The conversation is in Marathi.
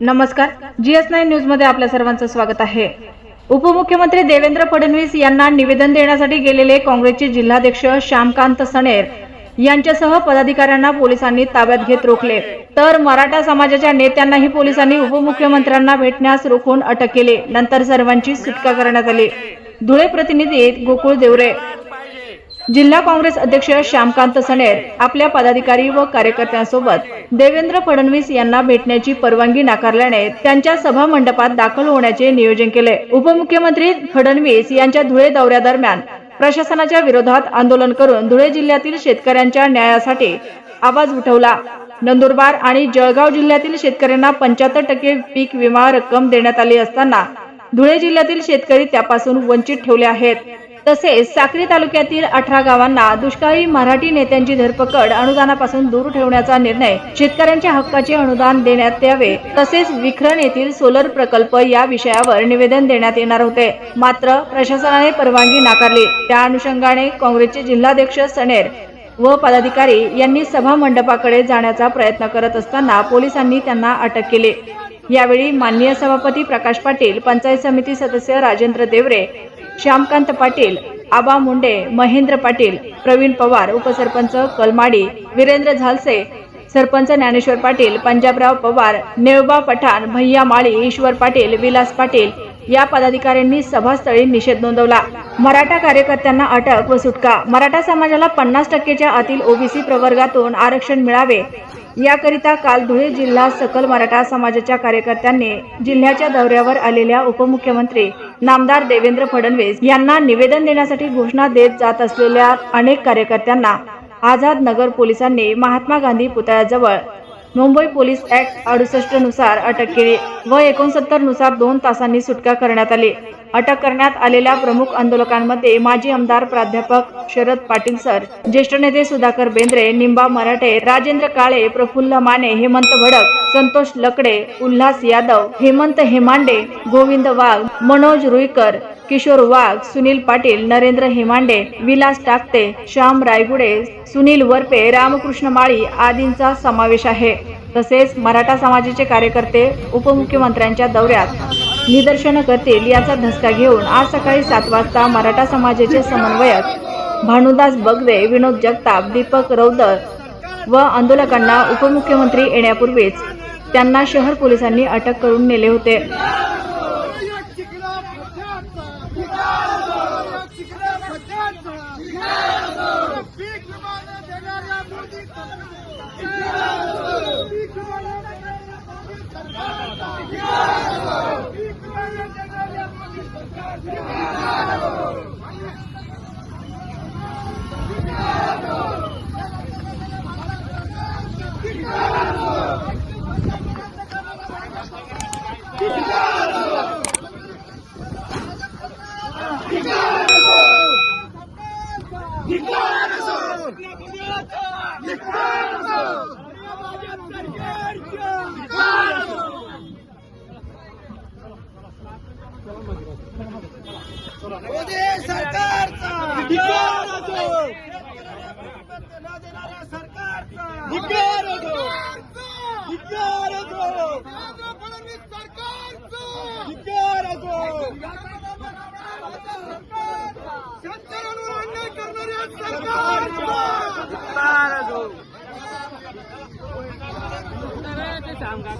नमस्कार. जीएस नाईन न्यूजमध्ये आपल्या सर्वांचं स्वागत आहे. उपमुख्यमंत्री देवेंद्र फडणवीस यांना निवेदन देण्यासाठी गेलेले काँग्रेसचे जिल्हाध्यक्ष श्यामकांत सणेर यांच्यासह पदाधिकाऱ्यांना पोलिसांनी ताब्यात घेत रोखले. तर मराठा समाजाच्या नेत्यांनाही पोलिसांनी उपमुख्यमंत्र्यांना भेटण्यास रोखून अटक केली. नंतर सर्वांची सुटका करण्यात आली. धुळे प्रतिनिधी गोकुळ देवरे. जिल्हा काँग्रेस अध्यक्ष श्यामकांत सणेर आपल्या पदाधिकारी व कार्यकर्त्यांसोबत देवेंद्र फडणवीस यांना भेटण्याची परवानगी नाकारल्याने त्यांच्या सभा मंडपात दाखल होण्याचे नियोजन केले. उपमुख्यमंत्री फडणवीस यांच्या धुळे दौऱ्यादरम्यान प्रशासनाच्या विरोधात आंदोलन करून धुळे जिल्ह्यातील शेतकऱ्यांच्या न्यायासाठी आवाज उठवला. नंदुरबार आणि जळगाव जिल्ह्यातील शेतकऱ्यांना पंच्याहत्तर टक्के पीक विमा रक्कम देण्यात आली असताना धुळे जिल्ह्यातील शेतकरी त्यापासून वंचित ठेवले आहेत. तसेच साक्री तालुक्यातील अठरा गावांना दुष्काळी मराठी नेत्यांची धरपकड अनुदानापासून दूर ठेवण्याचा निर्णय शेतकऱ्यांच्या हक्काचे अनुदान देण्यात यावे तसेच विखरण येथील सोलर प्रकल्प या विषयावर निवेदन देण्यात येणार होते. मात्र प्रशासनाने परवानगी नाकारली. त्या अनुषंगाने काँग्रेसचे जिल्हाध्यक्ष सनेर व पदाधिकारी यांनी सभा मंडपाकडे जाण्याचा प्रयत्न करत असताना पोलिसांनी त्यांना अटक केली. यावेळी माननीय सभापती प्रकाश पाटील पंचायत समिती सदस्य राजेंद्र देवरे श्यामकांत पाटील आबा मुंडे महेंद्र पाटील प्रवीण पवार उपसरपंच कलमाडी वीरेंद्र झालसे सरपंच ज्ञानेश्वर पाटील पंजाबराव पवार नेवबा पठाण भैया माळी ईश्वर पाटील विलास पाटील या पदाधिकाऱ्यांनी सभास्थळी निषेध नोंदवला. मराठा कार्यकर्त्यांना अटक व सुटका. मराठा समाजाला पन्नास टक्केच्या आतील ओबीसी प्रवर्गातून आरक्षण मिळावे. याकरिता काल धुळे जिल्हा सकल मराठा समाजाच्या कार्यकर्त्यांनी जिल्ह्याच्या दौऱ्यावर आलेल्या उपमुख्यमंत्री नामदार देवेंद्र फडणवीस यांना निवेदन देण्यासाठी घोषणा देत जात असलेल्या अनेक कार्यकर्त्यांना आझाद नगर पोलिसांनी महात्मा गांधी पुतळ्याजवळ मुंबई पोलीस ऍक्ट अडुसष्टनुसार अटक केली व एकोणसत्तरनुसार दोन तासांनी सुटका करण्यात आली. अटक करण्यात आलेल्या प्रमुख आंदोलकांमध्ये माजी आमदार प्राध्यापक शरद पाटील सर ज्येष्ठ नेते सुधाकर बेंद्रे निंबा मराठे राजेंद्र काळे प्रफुल्ल माने हेमंत भडक संतोष लकडे उल्हास यादव हेमंत हेमांडे गोविंद वाघ मनोज रुईकर किशोर वाघ सुनील पाटील नरेंद्र हेमांडे विलास टाकते श्याम रायगुडे सुनील वरपे रामकृष्ण माळी आदींचा समावेश आहे. तसेच मराठा समाजाचे कार्यकर्ते उपमुख्यमंत्र्यांच्या दौऱ्यात निदर्शनं करतील याचा धसका घेऊन आज सकाळी सात वाजता मराठा समाजाचे समन्वयक भानुदास बगवे विनोद जगताप दीपक रौदर व आंदोलकांना उपमुख्यमंत्री येण्यापूर्वीच त्यांना शहर पोलिसांनी अटक करून नेले होते. Yeah. मोदी सरकारचा કાકા